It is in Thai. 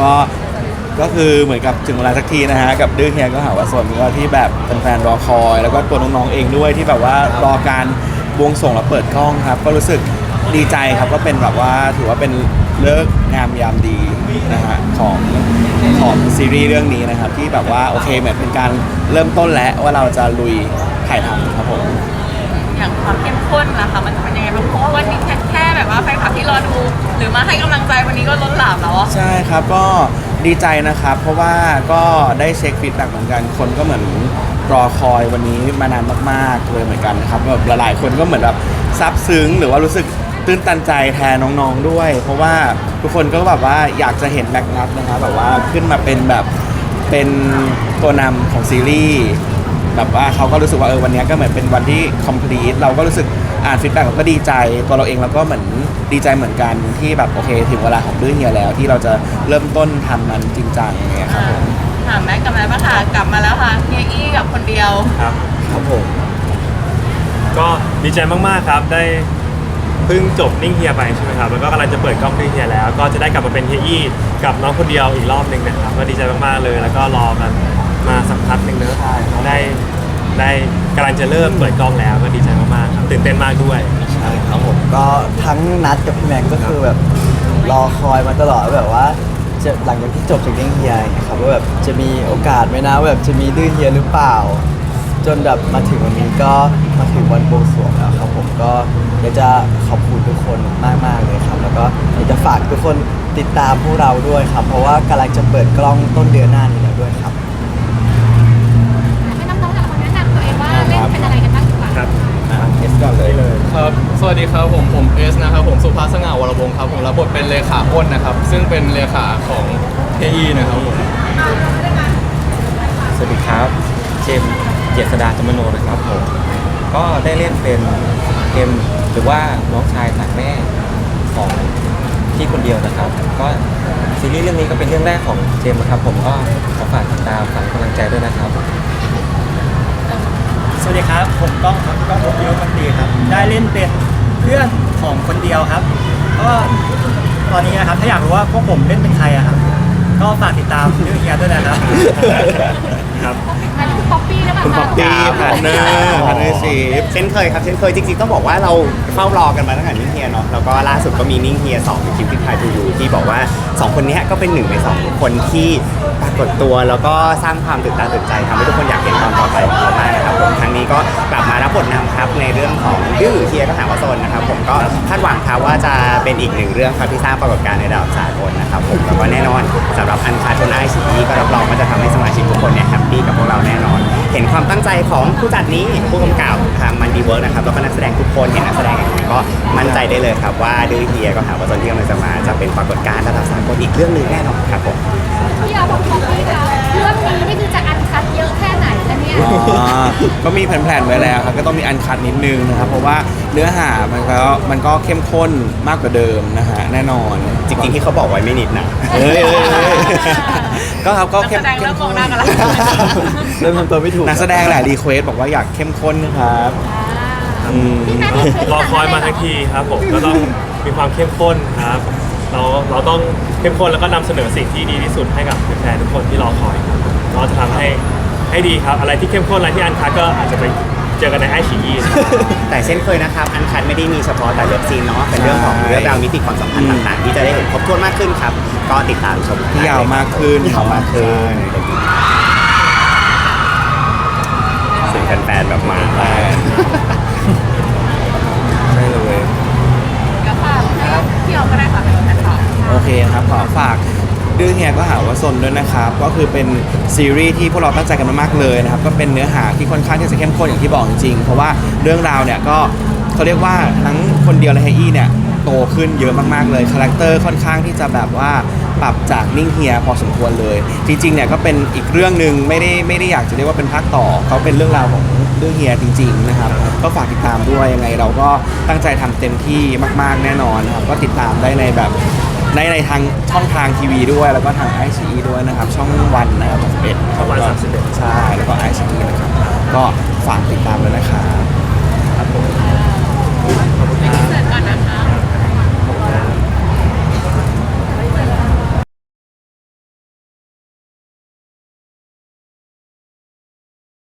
ก็ก็คือเหมือนกับถึงเวลาสักทีนะฮะกับดื้อเฮียก็หาว่าส่วนก็ที่แบบแฟนๆรอคอย แล้วก็ตัวน้องๆเองด้วยที่แบบว่ารอการบวงส่งแล้วเปิดกล้องครับ ก็รู้สึกดีใจครับก็เป็นแบบว่าถือว่าเป็นเลิกงามยามดีนะฮะของของซีรีส์เรื่องนี้นะครับ ที่แบบว่าโอเคเหมือนเป็นการเริ่มต้นแล้วว่าเราจะลุยถ่ายทำครับผมอย่างความเข้มข้นนะคะมันจะเป็นยังไงบ้างเพราะ มาให้กำลังใจวันนี้ก็ล้นหลามแล้วอะใช่ครับก็ดีใจนะครับ เพราะว่าก็ได้เช็คฟีดแบ็กเหมือนกันคนก็เหมือนรอคอยวันนี้มานานมากๆเลยเหมือนกันนะครับแบบหลายๆคนก็เหมือนแบบซาบซึ้งหรือว่ารู้สึกตื้นตันใจแทนน้องๆด้วย เพราะว่าทุกคนก็แบบว่าอยากจะเห็นแบ็กนัทนะครับแบบว่าขึ้นมาเป็นแบบเป็นตัวนำของซีรีส์แบบว่าเขาก็รู้สึกว่าเออวันนี้ก็เหมือนเป็นวันที่ complete เราก็รู้สึก อ่านฟีดแบ็กเราก็ดีใจตัวเราเองเราก็เหมือนดีใจเหมือนกันที่แบบโอเค ถึงเวลาของดื้อเฮียแล้ว ที่เราจะเริ่มต้นทำมันจริงจังอย่างเงี้ยครับผมถามแม็กกับแม็กบ้างค่ะกลับมาแล้วค่ะเฮียอี้กับคนเดียวครับครับผมก็ดีใจมากๆครับได้เพิ่งจบนิ่งเฮียไปใช่ไหมครับแล้วก็กำลังจะเปิดกล้องนิ่งเฮียแล้ว ก็จะได้กลับมาเป็นเฮียอี้กับน้องคนเดียวอีกรอบหนึ่งนะครับก็ดีใจมากๆเลย แล้วก็รอกันมาสักพักหนึ่งเนอะได้ ได้กำลังจะเริ่มเปิดกล้องแล้วก็ดีใจมากๆครับตื่นเต้นมากด้วยใช่ครับผมก็ทั้งนัดกับพี่แม็กก็คือแบบรอคอยมาตลอดแบบว่าจะหลังจากที่จบจากเลี้ยงเฮียนะครับว่าแบบจะมีโอกาสไหมนะว่าแบบจะมีดื้อเฮียหรือเปล่า จนแบบมาถึงวันนี้ก็มาถึงวันโบวงสรวงแล้วครับผมก็อยากจะขอบคุณทุกคนมากๆเลยครับ แล้วก็อยากจะฝากทุกคนติดตามพวกเราด้วยครับ เพราะว่ากำลังจะเปิดกล้องต้นเดือนหน้านี้แล้วด้วยครับ เอสก่อนเลยครับ สวัสดีครับผม ผมเอสนะครับ ผมสุภาพสง่าวรวงศ์ครับผมรับบทเป็นเลขาอ้นนะครับ ซึ่งเป็นเลขาของเฮีนะครับผม สวัสดีครับ เจมส์เจษดาจมโนนะครับผม ก็ได้เล่นเป็นเกมหรือว่าน้องชายต่างแม่ของพี่คนเดียวนะครับ ก็ซีรีส์เรื่องนี้ก็เป็นเรื่องแรกของเจมส์นะครับ ผมก็ขอฝากติดตามฝากกำลังใจด้วยนะครับส วัสดีครับ ผมก้องครับก้องผมเดียวกันตีครับ ได้เล่นเป็นเพื่อนของคนเดียวครับ ก็ตอนนี้นะครับถ้าอยากรู้ว่าพวกผมเล่นเป็นใครอะครับ ก็ฝากติดตามเรื่องเฮียด้วยนะครับครับ อันนี้คือป๊อปปี้หรือเปล่าคุณคะป๊อปปี้พาร์ทเนอร์พาร์ทเนอร์ชีพเช่นเคยครับเช่นเคยจริงๆต้องบอกว่าเราเฝ้ารอกันมาตั้งแต่นิ่งเฮียเนาะแล้วก็ล่าสุดก็มีนิ่งเฮียสองในคลิปที่พายทูยูที่บอกว่าสองคนเนี้ยก็เป็นหนึ่งในสองคนที่ปรา กฏตัวแล้วก็สร้างความตื่นตาตื่นใจทำให้ทุกคนอยากเห็นตอนต่อไปของเขามากนะครับผมครั้งนี้ก็กลับมารับบทนำครับในเรื่องของดื้อเฮียก็หาว่าโซนนะครับผมก็คาดหวังครับว่าจะเป็นอีกหนึ่งเรื่องครับที่สร้างปรากฏการณ์ในระดับสากลนะครับผมแล้วก็แน่นอนสำหรับอันคาร์ทนไอซีก็รับรองว่าจะทำให้สมาชิกทุกคนเนี่ยแฮปปี้กับพวกเราแน่นอน เห็นความตั้งใจของผู้จัดนี้ผู้กำกับทางมันดีเวิร์กนะครับแล้วก็นักแสดงทุกคนเห็นนักแสดงอย่างไรก็มั่นใจได้เลยครับว่าดื้อเฮียก็หาว่าตนที่กำลังจะมาจะเป็นปรากฏการณ์ระดับสากลอีกเรื่องหนึ่งแน่นอนครับผม ก็มีแผนๆไว้แล้วครับก็ต้องมีอันคัดนิดนึงนะครับ เพราะว่าเนื้อหามันก็มันก็เข้มข้นมากกว่าเดิมนะฮะแน่นอนจริงๆที่เขาบอกไว้ไม่นิดนะเฮ้ยเฮ้ยเฮ้ยก็ครับก็นักเข้แสมดงเริ่มมองหน้ากันแล้ว เริ่มทำตัวไม่ถูกนักแสดงแหละรีเควสบอกว่าอยากเข้มข้นครับอืมพี่แม็กซ์รอคอยมาทั้งทีครับผมก็ต้องมีความเข้มข้นครับ เราเราต้องเข้มข้นแล้วก็นำเสนอสิ่งที่ดีที่สุดให้กับแฟนๆทุกคนที่รอคอยครับเราจะทำให้ ให้ดีครับ อะไรที่เข้มข้นอะไรที่อันคัดก็อาจจะไปเจอกันในไอชีอี แต่เช่นเคยนะครับ อันคันไม่ได้มีเฉพาะแต่เลิฟซีนเนาะเป็นเรื่องของเรื่องราวมิติความสัมพันธ์ต่างๆ ที่จะได้เห็นครบถ้วนมากขึ้นครับ ก็ติดตามชมที่ยาวมากขึ้นยาวมากขึ้นเหาว่าซนด้วยนะครับ ก็คือเป็นซีรีส์ที่พวกเราตั้งใจกันมามากเลยนะครับ ก็เป็นเนื้อหาที่ค่อนข้างที่จะเข้มข้นอย่างที่บอกจริงๆ เพราะว่าเรื่องราวเนี่ยก็เขาเรียกว่าทั้งคนเดียวและไฮอี้เนี่ยโตขึ้นเยอะมากๆเลย คาแรคเตอร์ค่อนข้างที่จะแบบว่าปรับจากนิ่งเฮียพอสมควรเลย จริงๆเนี่ยก็เป็นอีกเรื่องหนึ่งไม่ได้ไม่ได้อยากจะเรียกว่าเป็นภาคต่อเขาเป็นเรื่องราวของเรื่องเฮียจริงๆนะครับก็ฝากติดตามด้วยยังไงเราก็ตั้งใจทำเต็มที่มาก ๆแน่นอนครับก็ติดตามได้ในแบบ ในในทางช่องทางทีวีด้วย แล้วก็ทางไอซีด้วยนะครับ ช่องวันนะครับ31ช่องวัน31ใช่แล้วก็ไอซีนะครับ ก็ฝากติดตามด้วยนะครับครับผม